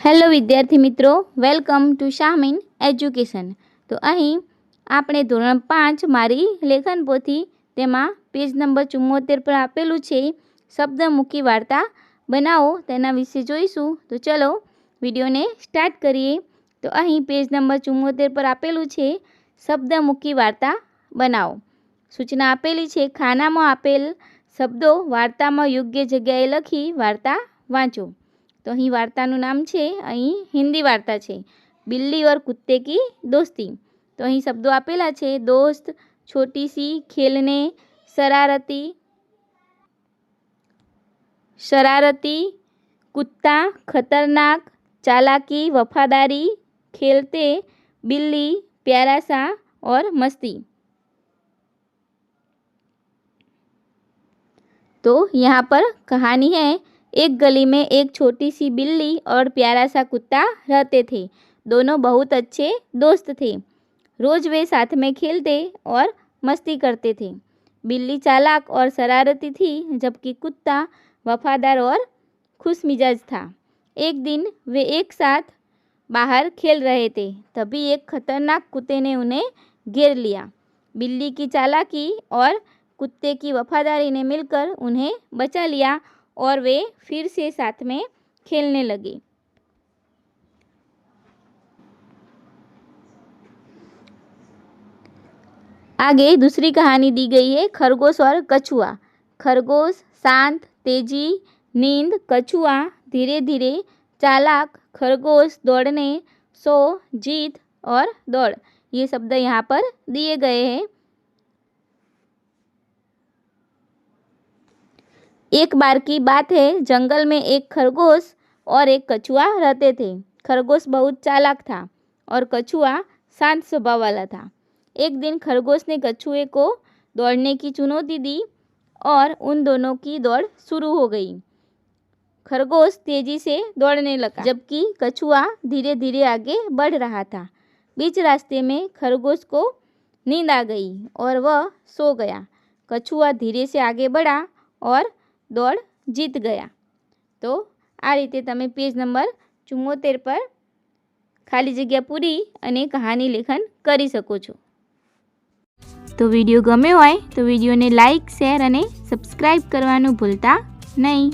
Hello વિદ્યાર્થી મિત્રો, welcome to શામીન education. તો અહીં આપણે ધોરણ પાંચ મારી લેખન પોથી તેમાં પેજ નંબર ચુમ્મોતેર પર આપેલું છે શબ્દમુખી વાર્તા. બનાવો, તેના વિશે જોઈશું. તો ચલો વિડીયોને સ્ટાર્ટ કરીએ. તો અહીં પેજ નંબર ચુમ્મોતેર પર આપેલું છે શબ્દમુખી વાર્તા. બનાવો. સૂચના આપેલી છે, ખાનામાં આપેલ શબ્દો વાર્તામાં યોગ્ય જગ્યાએ લખી વાર્તા વાંચો. તો અહીં વાર્તાનું નામ છે અહીં હિન્દી વાર્તા છે બિલ્લી ઓર કુત્તે કી દોસ્તી તો અહીં શબ્દો આપેલા છે દોસ્ત છોટી સી ખેલને શરારતી शरारती कुत्ता खतरनाक चालाकी वफादारी खेलते बिल्ली प्यारा सा और मस्ती तो यहाँ पर कहानी है एक गली में एक छोटी सी बिल्ली और प्यारा सा कुत्ता रहते थे। दोनों बहुत अच्छे दोस्त थे। रोज़ वे साथ में खेलते और मस्ती करते थे। बिल्ली चालाक और शरारती थी, जबकि कुत्ता वफादार और खुश मिजाज था। एक दिन वे एक साथ बाहर खेल रहे थे, तभी एक खतरनाक कुत्ते ने उन्हें घेर लिया। बिल्ली की चालाकी और कुत्ते की वफादारी ने मिलकर उन्हें बचा लिया और वे फिर से साथ में खेलने लगे। आगे दूसरी कहानी दी गई है, खरगोश और कछुआ। खरगोश शांत, तेज़ी, नींद, कछुआ धीरे धीरे चालाक, खरगोश दौड़ने, सो, जीत और दौड़। ये शब्द यहाँ पर दिए गए हैं। एक बार की बात है, जंगल में एक खरगोश और एक कछुआ रहते थे। खरगोश बहुत चालाक था और कछुआ शांत स्वभाव वाला था। एक दिन खरगोश ने कछुए को दौड़ने की चुनौती दी और उन दोनों की दौड़ शुरू हो गई। खरगोश तेज़ी से दौड़ने लगा, जबकि कछुआ धीरे धीरे आगे बढ़ रहा था। बीच रास्ते में खरगोश को नींद आ गई और वह सो गया। कछुआ धीरे से आगे बढ़ा और દોડ જીત ગયા. તો આ રીતે તમે પેજ નંબર ચુમ્મોતેર પર ખાલી જગ્યા પૂરી અને કહાની લેખન કરી શકો છો. તો વીડિયો ગમ્યો હોય તો વિડીયોને લાઇક શેર અને સબસ્ક્રાઈબ કરવાનું ભૂલતા નહીં.